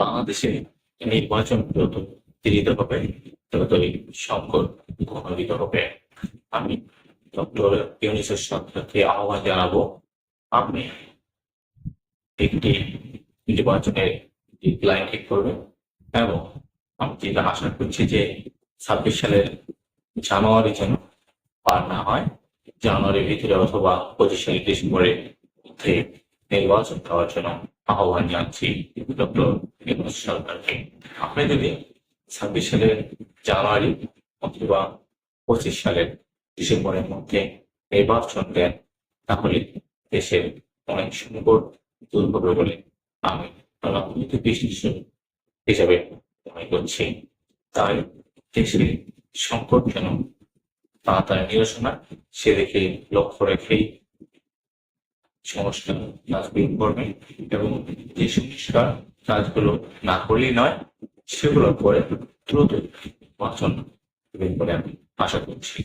বাংলাদেশে নির্বাচন যত দৃঢ় হবে, ততই সংকট ঘনীভূত হবে। আমি ডক্টর ইউনিসেফ সরকারকে আহ্বান জানাব, আপনি একটি নির্বাচনের লাইন ঠিক করবেন এবং আমি যেটা আশা করছি যে ছাব্বিশ সালের জানুয়ারি যেন পার না হয় জানুয়ারির ভিতরে অথবা পঁচিশ সালের ডিসেম্বরের মধ্যে নির্বাচন করার জন্য আহ্বান জানাচ্ছি ডক্টর সরকারকে আপনি যদি ছাব্বিশ সালের জানুয়ারি অথবা পঁচিশ সালের ডিসেম্বরের মধ্যে নির্বাচন দেন তাহলে দেশের অনেক সংকট দূর হবে বলে আমি রাজনৈতিক বিশ্লেষণ হিসাবে মনে করছি তাই দেশের সংকট যেন তাড়াতাড়ি নিরসনা সেদিকে লক্ষ্য রেখেই সংস্কার কাজগুলো করবেন এবং যে সংস্কার কাজগুলো না করলেই নয় সেগুলো করে দ্রুত নির্বাচন করে আমি আশা করছি।